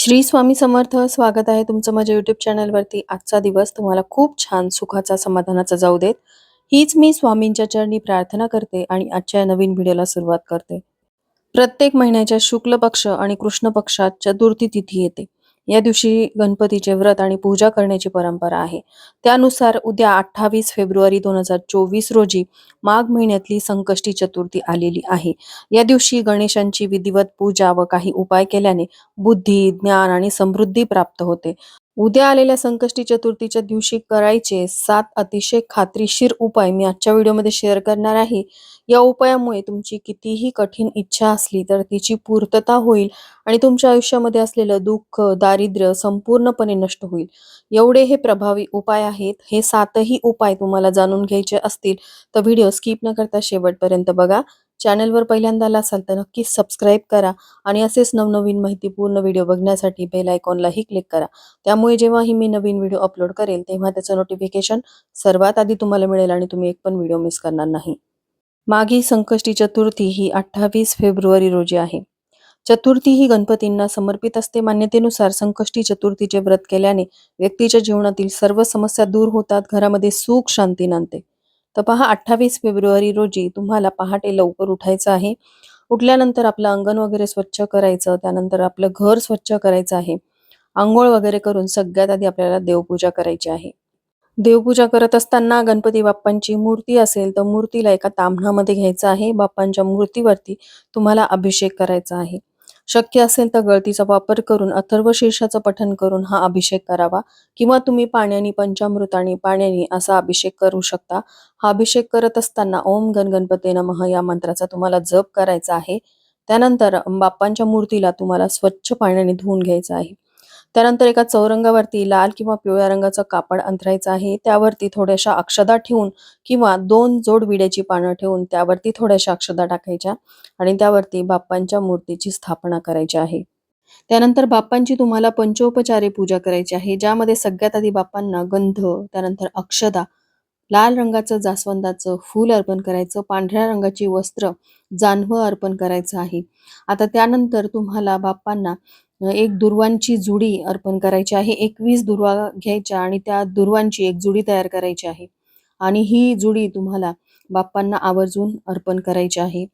श्री स्वामी समर्थ स्वागत आहे तुमचं माझ्या युट्यूब चॅनलवरती आजचा दिवस तुम्हाला खूप छान सुखाचा समाधानाचा जाऊ देत. हीच मी स्वामींच्या चरणी प्रार्थना करते आणि आजच्या नवीन व्हिडिओला सुरुवात करते. प्रत्येक महिन्याच्या शुक्ल पक्ष आणि कृष्ण पक्षात चतुर्थी तिथी येते. या दिवशी गणपतीचे व्रत आणि पूजा करण्याची परंपरा आहे. त्यानुसार उद्या अठ्ठावीस फेब्रुवारी दोन हजार चोवीस रोजी माघ महिन्यातली संकष्टी चतुर्थी आलेली आहे. या दिवशी गणेशांची विधिवत पूजा व काही उपाय केल्याने बुद्धी ज्ञान आणि समृद्धी प्राप्त होते. उद्या आलेल्या संकष्टी चतुर्थीच्या दिवशी करायचे सात अतिशय खात्रीशीर उपाय मी आजच्या व्हिडिओमध्ये शेअर करणार आहे. या उपायामुळे तुमची कितीही कठीण इच्छा असली तर तिची पूर्तता होईल आणि तुमच्या आयुष्यामध्ये असलेलं दुःख दारिद्र्य संपूर्णपणे नष्ट होईल. एवढे हे प्रभावी उपाय आहेत. हे सातही उपाय तुम्हाला जाणून घ्यायचे असतील तर व्हिडिओ स्किप न करता शेवटपर्यंत बघा. चॅनलवर पहिल्यांदा आला असाल तर नक्कीच सबस्क्राईब करा आणि असेच नवनवीन माहितीपूर्ण व्हिडिओ बघण्यासाठी बेल आयकॉनलाही क्लिक करा. त्यामुळे जेव्हाही मी नवीन व्हिडिओ अपलोड करेल तेव्हा त्याचं नोटिफिकेशन सर्वात आधी तुम्हाला मिळेल आणि तुम्ही एक पण व्हिडिओ मिस करणार नाही. मागी संकष्टी चतुर्थी ही अठ्ठावीस फेब्रुवारी रोजी आहे. चतुर्थी ही गणपतींना समर्पित असते. मान्यतेनुसार संकष्टी चतुर्थीचे व्रत केल्याने व्यक्तीच्या जीवनातील सर्व समस्या दूर होतात घरामध्ये सुख शांती नांदते. तर पहा अठ्ठावीस फेब्रुवारी रोजी तुम्हाला पहाटे लवकर उठायचं आहे. उठल्यानंतर आपलं अंगण वगैरे स्वच्छ करायचं त्यानंतर आपलं घर स्वच्छ करायचं आहे. आंघोळ वगैरे करून सगळ्यात आधी आपल्याला देवपूजा करायची आहे. देवपूजा करत असताना गणपती बाप्पांची मूर्ती असेल तर मूर्तीला एका तांबणामध्ये घ्यायचं आहे. बाप्पांच्या मूर्तीवरती तुम्हाला अभिषेक करायचा आहे. शक्य असेल तर गळतीचा वापर करून अथर्व शीर्षाचं पठण करून हा अभिषेक करावा. किंवा तुम्ही पाण्याने पंचामृताने पाण्याने असा अभिषेक करू शकता. हा अभिषेक करत असताना ओम गण गणपते नमः या मंत्राचा तुम्हाला जप करायचा आहे. त्यानंतर बाप्पांच्या मूर्तीला तुम्हाला स्वच्छ पाण्याने धुवून घ्यायचं आहे. त्यानंतर एका चौरंगावरती लाल किंवा पिवळ्या रंगाचं कापड अंथरायचं आहे. त्यावरती थोड्याशा अक्षदा ठेवून किंवा दोन जोड विड्याची पानं ठेवून त्यावरती थोड्याशा अक्षदा टाकायच्या आणि त्यावरती बाप्पांच्या मूर्तीची स्थापना करायची आहे. त्यानंतर बाप्पांची तुम्हाला पंचोपचारे पूजा करायची आहे ज्यामध्ये सगळ्यात आधी बाप्पांना गंध त्यानंतर अक्षदा लाल रंगाचं जास्वंदाचं फूल अर्पण करायचं पांढऱ्या रंगाची वस्त्र जानवं अर्पण करायचं आहे. आता त्यानंतर तुम्हाला बाप्पांना एक दुर्वांची जुडी अर्पण करायची आहे. एकवीस दुर्वा घ्यायच्या आणि त्या दुर्वांची एक जुडी तयार करायची आहे. आणि ही जुडी तुम्हाला बाप्पांना आवर्जून अर्पण करायची आहे.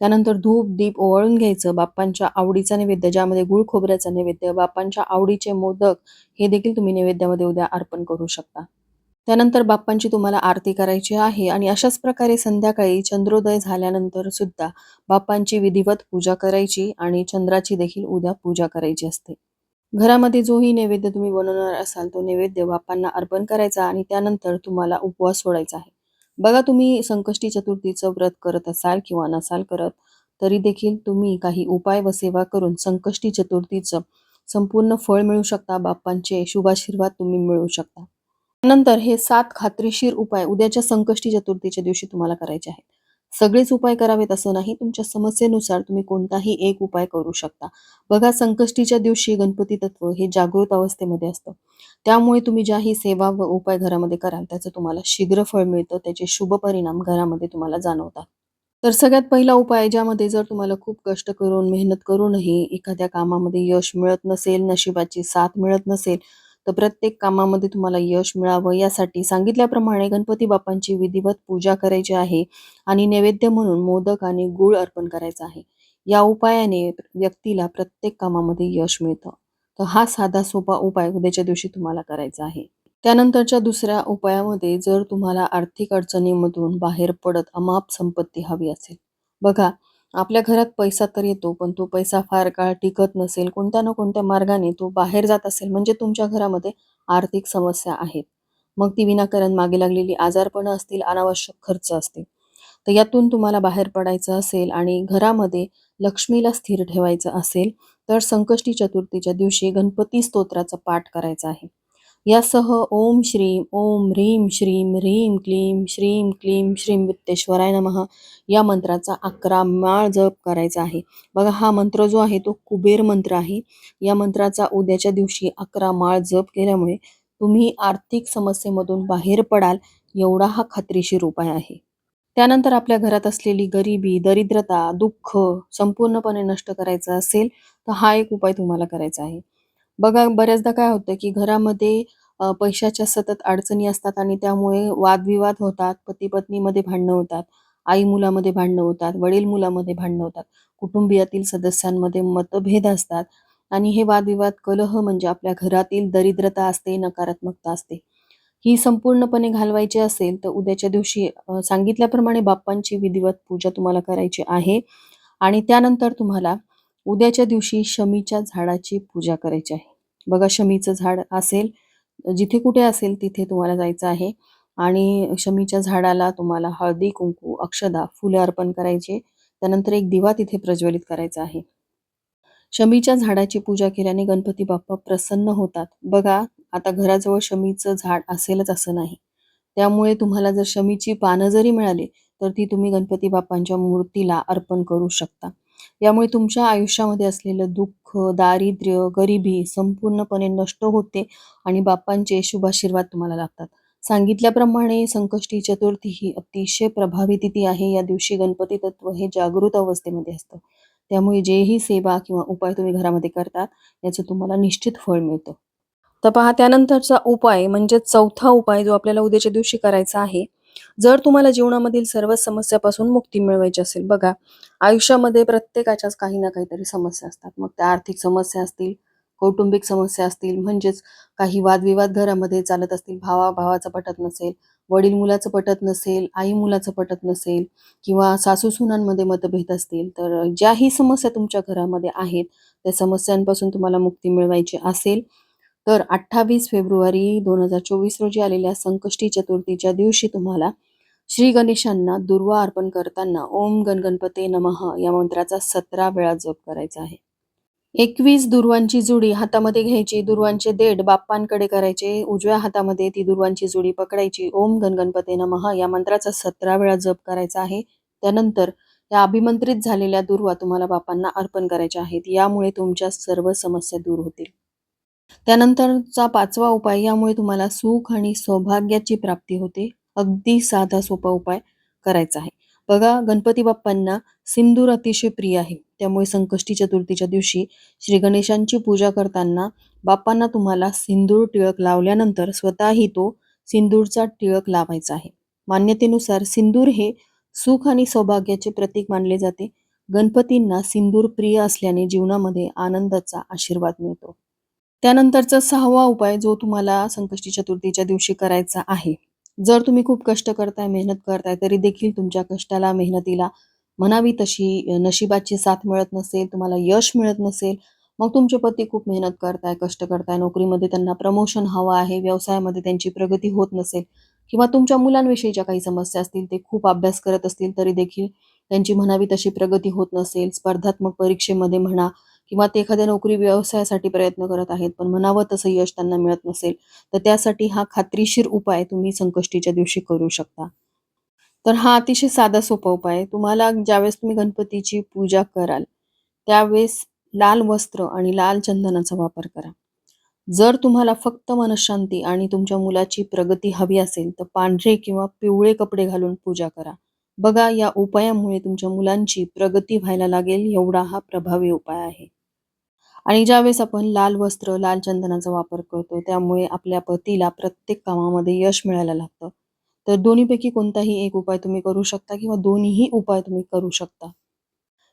त्यानंतर धूप दीप ओवाळून घ्यायचं. बाप्पांच्या आवडीचा नैवेद्य ज्यामध्ये गुळ खोबऱ्याचा नैवेद्य बाप्पांच्या आवडीचे मोदक हे देखील तुम्ही नैवेद्यामध्ये उद्या अर्पण करू शकता. त्यानंतर बाप्पांची तुम्हाला आरती करायची आहे आणि अशाच प्रकारे संध्याकाळी चंद्रोदय झाल्यानंतर सुद्धा बाप्पांची विधिवत पूजा करायची आणि चंद्राची देखील उद्या पूजा करायची असते. घरामध्ये जोही नैवेद्य तुम्ही बनवणार असाल तो नैवेद्य बाप्पांना अर्पण करायचा आणि त्यानंतर तुम्हाला उपवास सोडायचा आहे. बघा तुम्ही संकष्टी चतुर्थीचं व्रत करत असाल किंवा नसाल करत तरी देखील तुम्ही काही उपाय व सेवा करून संकष्टी चतुर्थीचं संपूर्ण फळ मिळू शकता बाप्पांचे शुभाशीर्वाद तुम्ही मिळवू शकता. नंतर हे सात खात्रीशीर उपाय उद्याच्या संकष्टी चतुर्थीच्या दिवशी तुम्हाला करायचे आहेत. सगळेच उपाय करावेत असं नाही तुमच्या समस्येनुसार तुम्ही कोणताही एक उपाय करू शकता. बघा संकष्टीच्या दिवशी गणपती तत्व हे जागृत अवस्थेमध्ये असतं. त्यामुळे तुम्ही ज्याही सेवा व उपाय घरामध्ये कराल त्याचं तुम्हाला शीघ्र फळ मिळतं त्याचे शुभ परिणाम घरामध्ये तुम्हाला जाणवतात. तर सगळ्यात पहिला उपाय ज्यामध्ये जर तुम्हाला खूप कष्ट करून मेहनत करूनही एखाद्या कामामध्ये यश मिळत नसेल नशिबाची साथ मिळत नसेल तर प्रत्येक कामामध्ये तुम्हाला यश मिळावं यासाठी सांगितल्याप्रमाणे गणपती बाप्पांची विधिवत पूजा करायची आहे आणि नैवेद्य म्हणून मोदक आणि गुळ अर्पण करायचा आहे. या उपायाने व्यक्तीला प्रत्येक कामामध्ये यश मिळतं. तर हा साधा सोपा उपाय उद्याच्या दिवशी तुम्हाला करायचा आहे. त्यानंतरच्या दुसऱ्या उपायामध्ये जर तुम्हाला आर्थिक अडचणीमधून बाहेर पडत अमाप संपत्ती हवी असेल. बघा आपल्या घरात पैसा तर येतो पण तो पैसा फार काळ टिकत नसेल कोणत्या ना कोणत्या मार्गाने तो बाहेर जात असेल म्हणजे तुमच्या घरामध्ये आर्थिक समस्या आहेत. मग ती विनाकारण मागे लागलेली आजारपणं असतील अनावश्यक खर्च असतील. तर यातून तुम्हाला बाहेर पडायचं असेल आणि घरामध्ये लक्ष्मीला स्थिर ठेवायचं असेल तर संकष्टी चतुर्थीच्या दिवशी गणपती स्तोत्राचा पाठ करायचा आहे. यासह ओम श्रीम ओम ह्रीम श्रीम ह्रीम क्लीम श्रीम क्लीम श्रीम वित्तेश्वराय नमः. या मंत्राचा अकरा माळ जप करायचा आहे. बघा हा मंत्र जो आहे तो कुबेर मंत्र आहे. या मंत्राचा उद्याच्या दिवशी अकरा माळ जप केल्यामुळे तुम्ही आर्थिक समस्येमधून बाहेर पडाल एवढा हा खात्रीशीर उपाय आहे. त्यानंतर आपल्या घरात असलेली गरिबी दरिद्रता दुःख संपूर्णपणे नष्ट करायचं असेल तर हा एक उपाय तुम्हाला करायचा आहे. बघा बऱ्याचदा काय होतं की घरामध्ये अ, पैशाच्या सतत अडचणी असतात आणि त्यामुळे वादविवाद होतात, पती-पत्नीमध्ये भांडणं होतात, आई-मुलामध्ये भांडणं होतात, वडील-मुलामध्ये भांडणं होतात, कुटुंबियातील सदस्यांमध्ये मतभेद असतात आणि हे वादविवाद, कलह म्हणजे आपल्या घरातील दरिद्रता असते, नकारात्मकता असते. ही संपूर्णपणे घालवायची असेल तर उद्याच्या दिवशी अ, सांगितल्याप्रमाणे बाप्पांची विधिवत पूजा तुम्हाला करायची आहे आणि त्यानंतर तुम्हाला उद्याच्या दिवशी शमीच्या झाडाची पूजा करायची आहे. बघा शमीचं झाड असेल, जिथे कुठे असेल तिथे तुम्हाला जायचं आहे आणि शमीच्या झाडाला तुम्हाला हळदी, कुंकू, अक्षदा, फुले अर्पण करायचे. त्यानंतर एक दिवा तिथे प्रज्वलित करायचा आहे. शमीच्या झाडाची पूजा केल्याने गणपती बाप्पा प्रसन्न होतात. बघा, आता घराजवळ शमीचं झाड असेलच असं नाही. त्यामुळे तुम्हाला जर शमीची पानं जरी मिळाली, तर ती तुम्ही गणपती बाप्पांच्या मूर्तीला अर्पण करू शकता. यामुळे तुमच्या आयुष्यामध्ये असलेलं दुःख, दारिद्र्य, गरिबी संपूर्णपणे नष्ट होते आणि बाप्पांचे शुभाशीर्वाद तुम्हाला लागतात सांगितल्याप्रमाणे संकष्टी चतुर्थी ही अतिशय प्रभावी तिथी आहे. या दिवशी गणपती तत्व हे जागृत अवस्थेमध्ये असतं. त्यामुळे जेही सेवा किंवा उपाय तुम्ही घरामध्ये करता, याचं तुम्हाला निश्चित फळ मिळतं. तर पहा त्यानंतरचा उपाय म्हणजे चौथा उपाय जो आपल्याला उद्याच्या दिवशी करायचा आहे. जर तुम्हाला जीवनामधील सर्व समस्यापासून मुक्ती मिळवायची असेल, बघा आयुष्यामध्ये प्रत्येकाच्याच काही ना काहीतरी समस्या असतात. मग त्या आर्थिक समस्या असतील, कौटुंबिक समस्या असतील, म्हणजेच काही वादविवाद घरामध्ये चालत असतील, भावा-भावाचं पटत नसेल, वडील-मुलाचं पटत नसेल, आई-मुलाचं पटत नसेल किंवा सासू-सुनांमध्ये मतभेद असतील, तर ज्याही समस्या तुमच्या घरामध्ये आहेत, त्या समस्यांपासून तुम्हाला मुक्ती मिळवायची असेल, तर 28 फेब्रुवारी 2024 रोजी आलेल्या संकष्टी चतुर्थीच्या दिवशी तुम्हाला श्री गणेशांना दुर्वा अर्पण करताना ओम गणगणपते नमः या मंत्राचा 17 वेळा जप करायचा आहे. 21 दुर्वांची जुडी हातामध्ये घ्यायची, दुर्वांचे देठ बाप्पांकडे करायचे, उजव्या हातामध्ये ती दुर्वांची जुडी पकडायची, ओम गणगणपते नमः या मंत्राचा 17 वेळा जप करायचा आहे. त्यानंतर या अभिमंत्रित झालेल्या दुर्वा तुम्हाला बाप्पांना अर्पण करायच्या आहेत. यामुळे तुमच्या सर्व समस्या दूर होतील. त्यानंतरचा पाचवा उपाय यामुळे तुम्हाला सुख आणि सौभाग्याची प्राप्ती होते. अगदी साधा सोपा उपाय करायचा आहे. बघा गणपती बाप्पांना सिंदूर अतिशय प्रिय आहे. त्यामुळे संकष्टी चतुर्थीच्या दिवशी श्री गणेशांची पूजा करताना बाप्पांना तुम्हाला सिंदूर टिळक लावल्यानंतर स्वतःही तो सिंदूरचा टिळक लावायचा आहे. मान्यतेनुसार सिंदूर हे सुख आणि सौभाग्याचे प्रतीक मानले जाते. गणपतींना सिंदूर प्रिय असल्याने जीवनामध्ये आनंदाचा आशीर्वाद मिळतो. त्यानंतरचा सहावा उपाय जो तुम्हाला संकष्टी चतुर्थीच्या दिवशी करायचा आहे. जर तुम्ही खूप कष्ट करताय, मेहनत करताय, तरी देखील तुमच्या कष्टाला, मेहनतीला म्हणावी तशी नशिबाची साथ मिळत नसेल, तुम्हाला यश मिळत नसेल, मग तुमचे पती खूप मेहनत करताय, कष्ट करताय, नोकरीमध्ये त्यांना प्रमोशन हवं आहे, व्यवसायामध्ये त्यांची प्रगती होत नसेल किंवा तुमच्या मुलांविषयीच्या काही समस्या असतील, ते खूप अभ्यास करत असतील, तरी देखील त्यांची म्हणावी तशी प्रगती होत नसेल, स्पर्धात्मक परीक्षेमध्ये म्हणा किंवा ते एखाद्या नोकरी व्यवसायासाठी प्रयत्न करत आहेत, पण म्हणावं तसं यश त्यांना मिळत नसेल, तर त्यासाठी हा खात्रीशीर उपाय तुम्ही संकष्टीच्या दिवशी करू शकता. तर हा अतिशय साधा सोपा उपाय आहे. तुम्हाला ज्यावेळेस तुम्ही गणपतीची पूजा कराल, त्यावेळेस लाल वस्त्र आणि लाल चंदनाचा वापर करा. जर तुम्हाला फक्त मनशांती आणि तुमच्या मुलाची प्रगती हवी असेल, तर पांढरे किंवा पिवळे कपडे घालून पूजा करा. बघा या उपायामुळे तुमच्या मुलांची प्रगती व्हायला लागेल एवढा हा प्रभावी उपाय आहे. आणि ज्यावेळेस आपण लाल वस्त्र, लाल चंदनाचा वापर करतो, त्यामुळे आपल्या पतीला प्रत्येक कामामध्ये यश मिळायला लागतं. तर दोन्हीपैकी कोणताही एक उपाय तुम्ही करू शकता किंवा दोन्हीही उपाय तुम्ही करू शकता.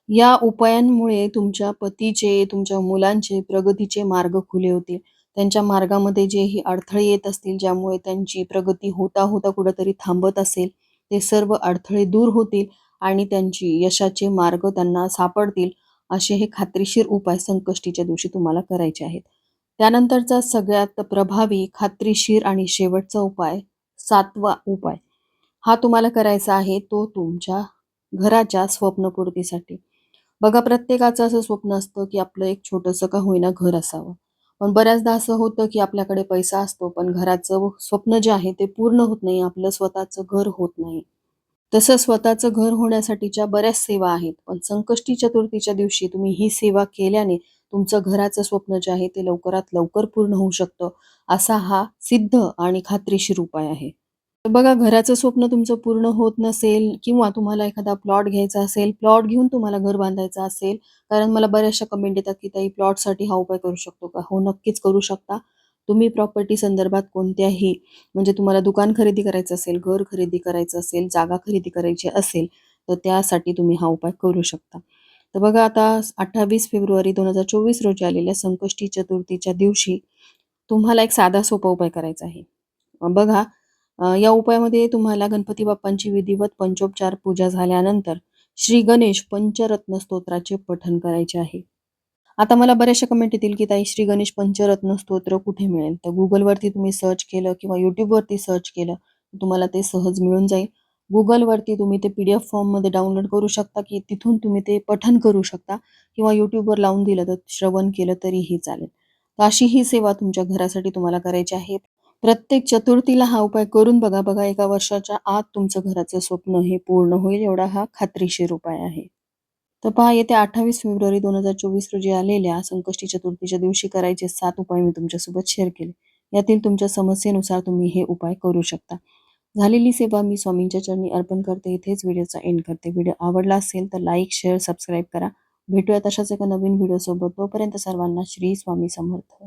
या उपायांमुळे तुमच्या पतीचे, तुमच्या मुलांचे प्रगतीचे मार्ग खुले होतील. त्यांच्या मार्गामध्ये जेही अडथळे येत असतील, ज्यामुळे त्यांची प्रगती होता होता कुठेतरी थांबत असेल, ते सर्व अडथळे दूर होतील आणि त्यांची यशाचे मार्ग त्यांना सापडतील. असे हे खात्रीशीर उपाय संकष्टीच्या दिवशी तुम्हाला करायचे आहेत. त्यानंतरचा सगळ्यात प्रभावी, खात्रीशीर आणि शेवटचा उपाय, सातवा उपाय, हा तुम्हाला करायचा आहे तो तुमच्या घराच्या स्वप्नपूर्तीसाठी. बघा प्रत्येकाचं असं स्वप्न असतं, की आपलं एक छोटंसं का होईना घर असावं. पण बऱ्याचदा असं होतं, की आपल्याकडे पैसा असतो, पण घराचं स्वप्न जे आहे ते पूर्ण होत नाही. आपलं स्वतःचं घर होत नाही. तसं स्वतःचं घर होण्यासाठीच्या बऱ्याच सेवा आहेत. पण संकष्टी चतुर्थीच्या दिवशी तुम्ही ही सेवा केल्याने तुमचं घराचं स्वप्न जे आहे ते लवकरात लवकर पूर्ण होऊ शकतं. असा हा सिद्ध आणि खात्रीशीर उपाय आहे. तर बघा घराचं स्वप्न तुमचं पूर्ण होत नसेल किंवा तुम्हाला एखादा प्लॉट घ्यायचा असेल, प्लॉट घेऊन तुम्हाला घर बांधायचं असेल, कारण मला बऱ्याचशा कमेंट येतात, की ताई प्लॉटसाठी हा उपाय करू शकतो का? हो, नक्कीच करू शकता. तुम्ही प्रॉपर्टी संदर्भात कोणत्याही म्हणजे तुम्हाला दुकान खरेदी करायचं असेल, घर खरेदी करायचं असेल, जागा खरेदी करायची असेल, तर त्यासाठी तुम्ही हा उपाय करू शकता. तर बघा आता 28 फेब्रुवारी 2024 रोजी आलेल्या संकष्टी चतुर्थीच्या दिवशी तुम्हाला एक साधा सोपा उपाय करायचा आहे. बघा या उपायामध्ये तुम्हाला गणपती बाप्पांची विधिवत पंचोपचार पूजा झाल्यानंतर श्री गणेश पंचरत्न स्तोत्राचे पठण करायचे आहे. आता मला बऱ्याचशा कमेंट येतील, की ताई श्री गणेश पंचरत्न स्तोत्र कुठे मिळेल? तर गुगलवरती तुम्ही सर्च केलं किंवा यूट्यूबवरती सर्च केलं, तुम्हाला ते सहज मिळून जाईल. गुगलवरती तुम्ही ते पी-डी-एफ फॉर्ममध्ये डाउनलोड करू शकता, की तिथून तुम्ही ते पठन करू शकता किंवा यूट्यूबवर लावून दिलं तर श्रवण केलं तरीही चालेल. तर अशी ही सेवा तुमच्या घरासाठी तुम्हाला करायची आहे. प्रत्येक चतुर्थीला हा उपाय करून बघा. बघा एका वर्षाच्या आत तुमचं घराचं स्वप्न हे पूर्ण होईल एवढा हा खात्रीशीर उपाय आहे. तर पहा येत्या 28 फेब्रुवारी 2024 रोजी आलेल्या संकष्टी चतुर्थीच्या दिवशी करायचे सात उपाय मी तुमच्यासोबत शेअर केले. यातील तुमच्या समस्येनुसार तुम्ही हे उपाय करू शकता. झालेली सेवा मी स्वामींच्या चरणी अर्पण करते. इथेच व्हिडिओचा एंड करते. व्हिडिओ आवडला असेल तर लाईक, शेअर, सबस्क्राईब करा. भेटूयात अशाच एका नवीन व्हिडिओसोबत. तोपर्यंत सर्वांना श्री स्वामी समर्थ.